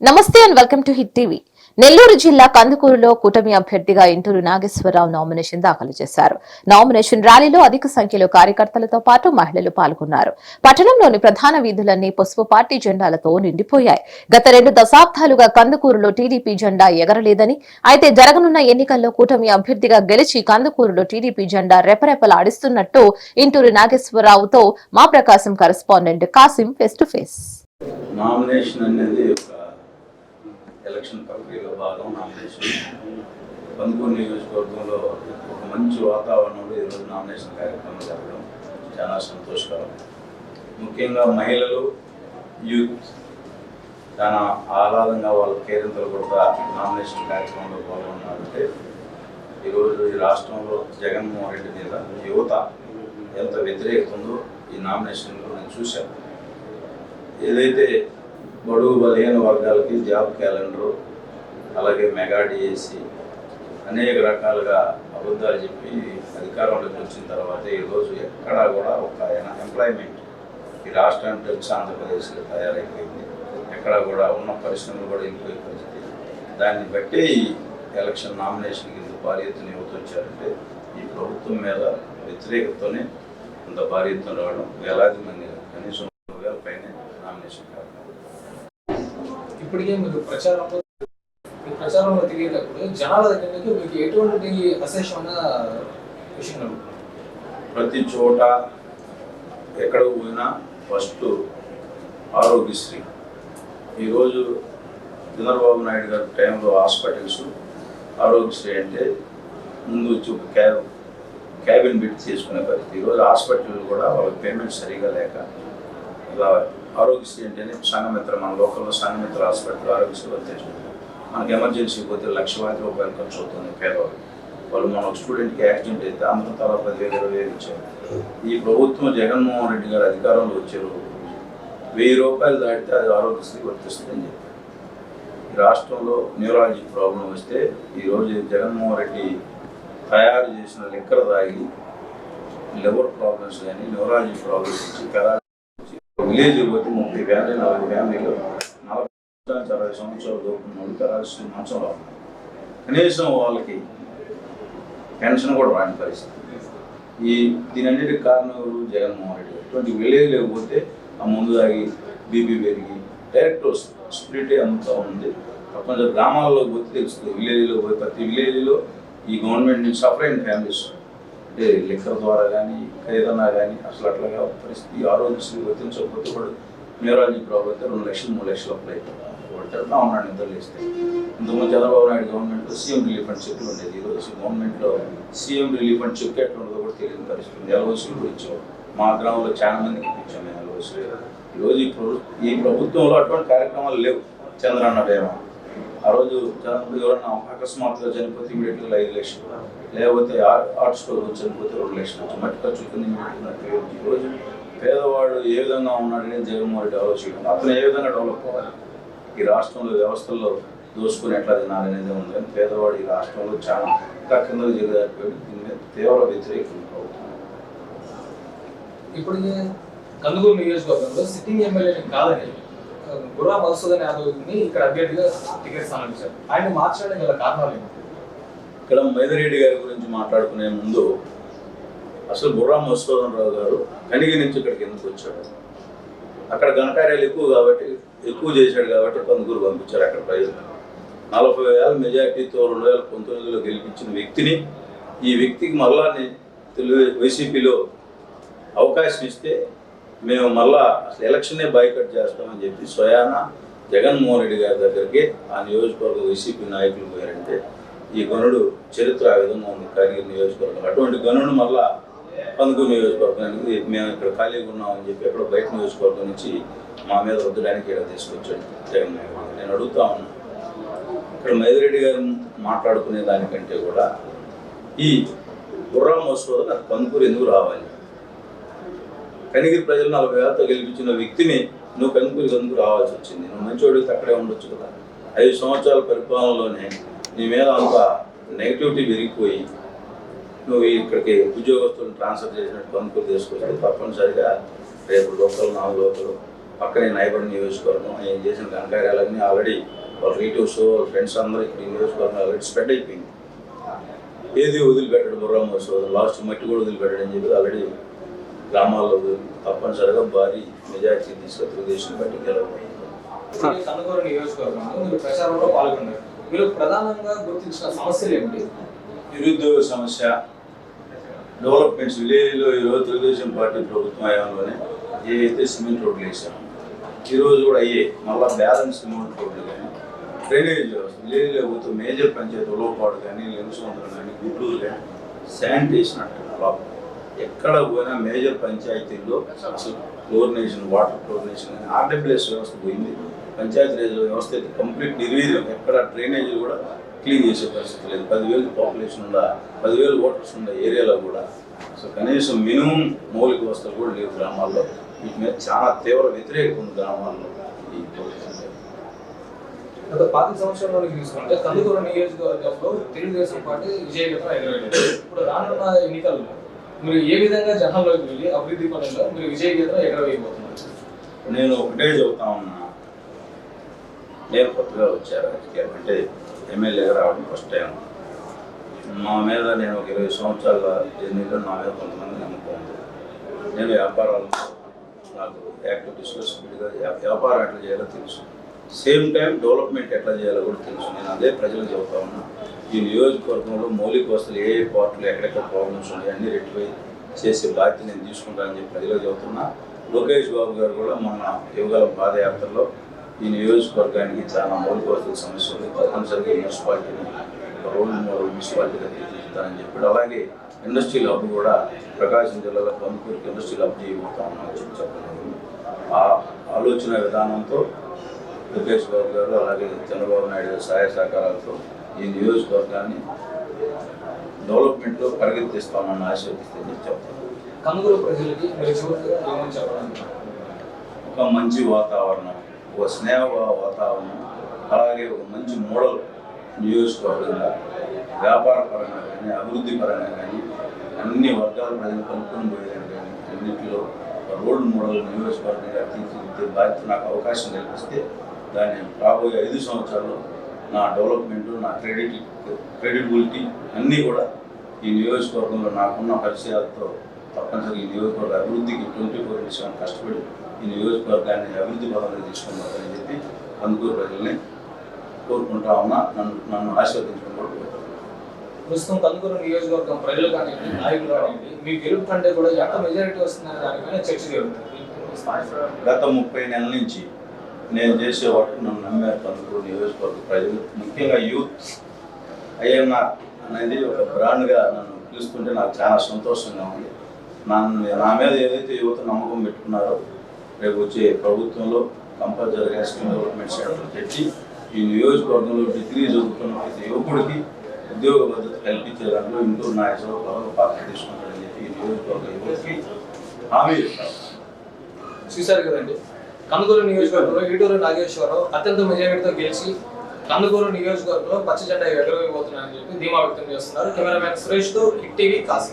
నమస్తే and welcome to hit TV. Nellore జిల్లా కందుకూరులో కూటమి అభ్యర్థిగా ఇంటూరు నాగేశ్వరరావు నామినేషన్ దాఖలు చేశారు. నామినేషన్ ర్యాలీలో అధిక సంఖ్యలో కార్యకర్తలతో పాటు మహిళలు పాల్గొన్నారు. పట్టణంలోని ప్రధాన వీధులన్నీ పసుపు పార్టీ జెండాలతో నిండిపోయాయి. గత రెండు దశాబ్దాలుగా కందుకూరులో టీడీపీ జెండా ఎగరలేదని అయితే జరగనున్న ఎన్నికల్లో కూటమి అభ్యర్థిగా గెలిచి కందుకూరులో టీడీపీ జెండా రెపరెపలాడిస్తున్నట్టు ఇంటూరు నాగేశ్వరరావుతో మా Prakasam correspondent Kasim face to face nomination అనేది ఒక ఎలక్షన్ ప్రక్రియలో భాగం నామినేషన్ పందుకూరు నియోజకవర్గంలో ఒక మంచి వాతావరణంలో ఈరోజు నామినేషన్ కార్యక్రమం జరగడం చాలా సంతోషకరం. ముఖ్యంగా మహిళలు యూత్ చాలా ఆహ్లాదంగా వాళ్ళ కేరింతలు కూడా నామినేషన్ కార్యక్రమంలో పాల్గొన్నారంటే ఈరోజు ఈ రాష్ట్రంలో జగన్మోహన్ రెడ్డి మీద యువత ఎంత వ్యతిరేకత ఉందో ఈ నామినేషన్లో నేను చూశాను. ఏదైతే బడుగు బలహీన వర్గాలకి జాబ్ క్యాలెండరు అలాగే మెగా డిఎస్సి అనేక రకాలుగా అబద్ధాలు చెప్పి అధికారంలోకి వచ్చిన తర్వాత ఈరోజు ఎక్కడా కూడా ఒక ఎంప్లాయ్మెంట్ ఈ రాష్ట్రం వచ్చి ఆంధ్రప్రదేశ్లో తయారైపోయింది. ఎక్కడా కూడా ఉన్న పరిశ్రమలు కూడా ఇంపోయే పరిస్థితి. దాన్ని బట్టి ఈ ఎలక్షన్ నామినేషన్కి ఇంత భారీ ఎత్తున వచ్చారంటే ఈ ప్రభుత్వం మీద వ్యతిరేకతనే ఇంత భారీ ఎత్తున రావడం వేలాది మంది కనీసం వేల పైన నామినేషన్ కారణం ఇప్పటికే మీరు ప్రచారంలో ఈ ప్రచారంలో తిరిగేటప్పుడు జనాల దగ్గర నుంచి మీకు ఎటువంటి అశేషమైన విషయం ప్రతి చోట ఎక్కడ పోయినా ఫస్ట్ ఆరోగ్యశ్రీ. ఈరోజు చంద్రబాబు నాయుడు గారి టైంలో హాస్పిటల్స్ ఆరోగ్యశ్రీ అంటే ముందు వచ్చి ఒక క్యాబ్ క్యాబిన్ పెట్టి చేసుకునే పరిస్థితి. ఈరోజు హాస్పిటల్ కూడా వాళ్ళ పేమెంట్ సరిగా లేక ఇలా ఆరోగ్యశ్రీ అంటేనే సంఘమిత్ర మన లోకల్లో సంఘమిత్ర హాస్పిటల్ ఆరోగ్యశ్రీ వచ్చేసింది మనకి ఎమర్జెన్సీ పోతే లక్షలాది రూపాయలు ఖర్చు అవుతుంది పేదవాళ్ళు. వాళ్ళు మన స్టూడెంట్కి యాక్సిడెంట్ అయితే అందరూ తలా పదివేలు ఇరవై వేలు ఇచ్చారు. ఈ ప్రభుత్వం జగన్మోహన్ రెడ్డి గారు అధికారంలో వచ్చారు వెయ్యి రూపాయలు దాటితే అది ఆరోగ్యశ్రీ వర్తిస్తుందని చెప్పారు. ఈ రాష్ట్రంలో న్యూరాలజీ ప్రాబ్లం వస్తే ఈరోజు జగన్మోహన్ రెడ్డి తయారు చేసిన లెక్కలు తాగి లివర్ ప్రాబ్లమ్స్ కానీ న్యూరాలజీ ప్రాబ్లమ్స్ వచ్చి పెరాలసిస్ విలేజ్ పోతే ముప్పై ఫ్యామిలీ నలభై ఫ్యామిలీలు నలభై అరవై సంవత్సరాలు దూరం వాళ్ళు పెరాలసిస్ మంచంలో కనీసం వాళ్ళకి పెన్షన్ కూడా రాని పరిస్థితి. ఈ దీనన్నిటికి కారణం ఎవరు జగన్మోహన్ రెడ్డి ఇటువంటి విలేజ్ లేకపోతే ఆ ముందు తాగి బీపీ పెరిగి డైరెక్ట్ స్ప్లిట్ అంతా ఉంది. ప్రపంచ గ్రామాల్లో పోతే తెలుస్తుంది. విలేజ్లో పోయి ప్రతి విలేజ్లో ఈ గవర్నమెంట్ నుంచి సఫర్ అయిన ఫ్యామిలీస్ అంటే లెక్కల ద్వారా కానీ ఏదన్నా కానీ అసలు అట్లాగా పరిస్థితి ఆరోగ్యశ్రీ వర్తించకపోతే కూడా న్యూరాలజీ ప్రాబ్లం అయితే రెండు లక్షలు మూడు లక్షలు అప్లై పడతాడు ఉన్నాడు నిద్రలు వేస్తే ఇంతకుముందు చంద్రబాబు నాయుడు గవర్నమెంట్లో సీఎం రిలీఫ్ అండ్ చెక్లు ఉండేది. ఈరోజు గవర్నమెంట్లో సీఎం రిలీఫ్ అండ్ చెక్ ఎట్లా ఉండదో కూడా తెలియని పరిస్థితి ఉంది. ఎల్ఓసీలు కూడా ఇచ్చాం. మా గ్రామంలో చాలా మందికి ఇప్పించాం మేము ఈరోజు ఈ ఈ ప్రభుత్వంలో అటువంటి కార్యక్రమాలు లేవు. చంద్రన్న బీమా ఆ రోజు చంద్రబాబు ఎవరన్నా అకస్మాత్తుగా చనిపోతే ఇమీడియట్గా ఐదు లక్షలు లేకపోతే ఆర్ట్ స్టోర్ చనిపోతే రెండు లక్షలు వచ్చి మట్టి ఖర్చు కింద ఇమీడియట్గా రోజు పేదవాడు ఏ విధంగా ఉన్నాడని జగన్మోహన్ రెడ్డి ఆలోచించాడు అతను ఏ విధంగా డెవలప్ అవ్వాలి? ఈ రాష్ట్రంలో వ్యవస్థల్లో దోసుకుని ఎట్లా తినాలనేది ఉంది. కానీ పేదవాడు ఈ రాష్ట్రంలో చాలా ఇంకా కింద దిగజారిపోయి దీని మీద తీవ్ర వ్యతిరేకం ఇప్పుడు ఇప్పటికే కందుకూరు నియోజకవర్గంలో సిట్టింగ్ ఎమ్మెల్యేని కాదని ఆ, మధుసూదన్ యాదవ్ని ఇక్కడ అభ్యర్థిగా టికెట్ స్థానం ఆయన మార్చడానికి గల కారణాలు ఇక్కడ మైదిరెడ్డి గారి గురించి మాట్లాడుకునే ముందు అసలు బుర్రా మధుసూదన్ రావు గారు కనిగి నుంచి ఇక్కడికి ఎందుకు వచ్చాడు అక్కడ ఘనకార్యాలు ఎక్కువ కాబట్టి ఎక్కువ చేశాడు కాబట్టి కందుకూరు పంపించారు అక్కడ ప్రజలు. నలభై వేల మెజార్టీతో రెండు వేల పంతొమ్మిదిలో గెలిపించిన వ్యక్తిని ఈ వ్యక్తికి మళ్ళా తెలుగు వైసీపీలో అవకాశం ఇస్తే మేము మళ్ళా అసలు ఎలక్షన్నే బైకట్ చేస్తామని చెప్పి స్వయాన జగన్మోహన్ రెడ్డి గారి దగ్గరికి ఆ నియోజకవర్గ వైసీపీ నాయకులు పోయారంటే ఈ గనుడు చరిత్ర ఆ విధంగా ఉంది. కరీర్ నియోజకవర్గం అటువంటి గనుడు మళ్ళా పందుకు నియోజకవర్గానికి మేము ఇక్కడ ఖాళీగా ఉన్నామని చెప్పి ఎక్కడ బయట నియోజకవర్గం నుంచి మా మీద వద్దడానికి ఇక్కడ తీసుకొచ్చాడు జగన్మోహన్ నేను అడుగుతా ఉన్నా ఇక్కడ మైదిరెడ్డి గారు మాట్లాడుకునే దానికంటే కూడా ఈ బుర్రా మోసుకోవడం నాకు పందుకూరు ఎందుకు రావాలి? కనిగిరి ప్రజలు నలభై వేలతో గెలిపించిన వ్యక్తిని నువ్వు కందుకూరికి ఎందుకు రావాల్సి వచ్చింది. నువ్వు మంచోడికి అక్కడే ఉండొచ్చు కదా. ఐదు సంవత్సరాల పరిపాలనలోనే నీ మీద అంత నెగిటివిటీ పెరిగిపోయి నువ్వు ఇక్కడికి ఉద్యోగస్తులను ట్రాన్స్ఫర్ చేసినట్టు కందుకూరు తీసుకొస్తే తప్పనిసరిగా రేపు లోకల్ నాలుగు లోకలు పక్కనే నైబర్ నియోజకవర్గం ఆయన చేసిన ఘనకార్యాలన్నీ ఆల్రెడీ వాళ్ళ రిలేటివ్స్ వాళ్ళ ఫ్రెండ్స్ అందరూ ఇక్కడ నియోజకవర్గం ఆల్రెడీ స్ప్రెడ్ అయిపోయింది. ఏది వదిలిపెట్టడు బుర్రమ్మ లాస్ట్ మట్టి కూడా వదిలిపెట్టడం చెప్పి ఆల్రెడీ గ్రామాల్లో తప్పనిసరిగా భారీ మెజార్టీ తీసుకొని తెలుగుదేశం పార్టీకి గెలవబోయింది కనుగోలు నియోజకవర్గంలో మీరు ప్రచారంలో పాల్గొన్నారు. మీరు ప్రధానంగా గుర్తించిన సమస్యలు ఏమిటి? నిరుద్యోగ సమస్య డెవలప్మెంట్స్ విలేజ్లో ఈరోజు తెలుగుదేశం పార్టీ ప్రభుత్వం హయాంలోనే ఏ అయితే సిమెంట్ రోడ్లు వేసాము ఈరోజు కూడా అయ్యే మళ్ళీ బ్యాలెన్స్ సిమెంట్ రోడ్లు కానీ డ్రైనేజ్ వ్యవస్థ విలేజ్లో పోతే మేజర్ పంచాయతీ ఉలవపాడు కానీ లెంగుసముద్రం కానీ గుంటూరు కానీ శానిటేషన్ అంటే ప్రాబ్లం ఎక్కడ పోయినా మేజర్ పంచాయతీల్లో అసలు క్లోరినేషన్ వాటర్ క్లోరినేషన్ కానీ ఆర్డబ్ల్యూఎస్ వ్యవస్థ పోయింది. పంచాయతీ వ్యవస్థ అయితే కంప్లీట్ నిర్వీర్యం. ఎక్కడ డ్రైనేజీలు కూడా క్లీన్ చేసే పరిస్థితి లేదు. పదివేలు పాపులేషన్ ఉందా? పదివేలు ఓటర్స్ ఉన్న ఏరియాలో కూడా? సో కనీసం మినిమం మౌలిక వసతులు కూడా లేవు గ్రామాల్లో. వీటి మీద చాలా తీవ్ర వ్యతిరేకత ఉంది గ్రామాల్లో ఈ గత పాతి సంవత్సరంలో తీసుకుంటే కందుకూరు నియోజకవర్గంలో తెలుగుదేశం పార్టీ విజయగతం ఎదురయ్యింది ఇప్పుడు రానున్న ఎన్నికల్లో మీరు ఏ విధంగా జనంలోకి వెళ్ళి అభివృద్ధి పనుల్లో మీరు విజయ విజయగీతం ఎగరవేయబోతున్నారు? నేను ఒకటే చెబుతా ఉన్నా. నేను కొత్తగా వచ్చారు రాజకీయాలు అంటే ఎమ్మెల్యేగా రావడం ఫస్ట్ టైం మా మీద నేను ఒక ఇరవై సంవత్సరాల జర్నీలో నా మీద కొంతమంది నమ్మకం ఉంది. నేను వ్యాపారాలు నాకు యాక్టివిటీస్లో స్పీడ్గా వ్యాపారం ఎట్లా చేయాలో తెలుసు. సేమ్ టైం డెవలప్మెంట్ ఎట్లా చేయాలో కూడా తెలుసు. నేను అదే ప్రజలకు చెబుతా ఉన్నా. ఈ నియోజకవర్గంలో మౌలిక వసతులు ఏ ఏ పార్టీలు ఎక్కడెక్కడ ప్రాబ్లమ్స్ ఉన్నాయి అన్ని రెట్టిఫై చేసే బాధ్యత నేను తీసుకుంటానని చెప్పి ప్రజలకు చెబుతున్నా. లోకేష్ బాబు గారు కూడా మొన్న యువగల పాదయాత్రలో ఈ నియోజకవర్గానికి చాలా మౌలిక వసతుల సమస్య ఉంది. తప్పనిసరిగా మున్సిపాలిటీని రోడ్ రోల్ మున్సిపాలిటీగా తీర్చిదిద్దుతానని చెప్పాడు. అలాగే ఇండస్ట్రియల్ హబ్ కూడా ప్రకాశం జిల్లాలో కందుకూరుకి ఇండస్ట్రియల్ హబ్ చేయబోతా ఉన్నామని చెప్పి చెప్పడం ఆ ఆలోచన విధానంతో లోకేష్ బాబు గారు అలాగే చంద్రబాబు నాయుడు సహాయ సహకారాలతో ఈ నియోజకవర్గాన్ని డెవలప్మెంట్లో పరిగెత్తిస్తామని ఆశీర్వదిస్తే చెప్తాను ప్రజలకి చెప్పడానికి ఒక మంచి వాతావరణం ఒక స్నేహ వాతావరణం అలాగే ఒక మంచి మోడల్ నియోజకవర్గంగా వ్యాపార పరంగా కానీ అభివృద్ధి పరంగా కానీ అన్ని వర్గాల ప్రజలు కలుపుకొని పోయేదని కానీ అన్నింటిలో రోల్ మోడల్ నియోజకవర్గంగా తీర్చిదిద్దే బాధ్యత నాకు అవకాశం కల్పిస్తే దాన్ని రాబోయే ఐదు సంవత్సరాల్లో నా డెవలప్మెంట్ నా క్రెడిట్ క్రెడిబిలిటీ అన్నీ కూడా ఈ నియోజకవర్గంలో నాకున్న పరిచయాలతో తప్పనిసరిగా ఈ నియోజకవర్గ అభివృద్ధికి ట్వంటీ ఫోర్ ఇంటూ సెవెన్ కష్టపడి ఈ నియోజకవర్గాన్ని అభివృద్ధి పదంలో తీసుకున్నారని చెప్పి అందుకూరు ప్రజల్ని కోరుకుంటా ఉన్నా నన్ను నన్ను ఆశీర్వదించడం కూడా. ప్రస్తుతం కందుకూరు నియోజకవర్గం ప్రజలు కానివ్వండి నాయకులు కానివ్వండి మీ గెలుపు కంటే కూడా ఎంత మెజారిటీ వస్తుందనే దానిపైన చర్చ జరుగుతుంది గత ముప్పై నెలల నుంచి నేను చేసే వర్క్ నన్ను నమ్మారు కందుకూరు నియోజకవర్గ ప్రజలు. ముఖ్యంగా యూత్ ఐఎన్ఆర్ అనేది ఒక బ్రాండ్గా నన్ను పిలుస్తుంటే నాకు చాలా సంతోషంగా ఉంది. నన్ను నా మీద ఏదైతే యువత నమ్మకం పెట్టుకున్నారో రేపు వచ్చే ప్రభుత్వంలో కంపల్సరీగా స్కిల్ డెవలప్మెంట్ సెంటర్ పెట్టి ఈ నియోజకవర్గంలో డిగ్రీ చదువుతున్న ప్రతి యువకుడికి ఉద్యోగ భద్రత కల్పించే దాంట్లో ఇంటూ నా యశోత్సవంలో పాత్ర తీసుకుంటాడని చెప్పి ఈ నియోజకవర్గ యువతకి హామీ ఇస్తాను. చూశారు కదండి. కందుకూరు నియోజకవర్గంలో ఈటూరు నాగేశ్వరరావు అత్యంత మెజారిటీతో గెలిచి కందుకూరు నియోజకవర్గంలో పచ్చ జెండా ఎగరవేయబోతున్నారని చెప్పి ధీమా వ్యక్తం చేస్తున్నారు. కెమెరామ్యాన్ సురేష్తో హిట్ టీవీ కాశీ.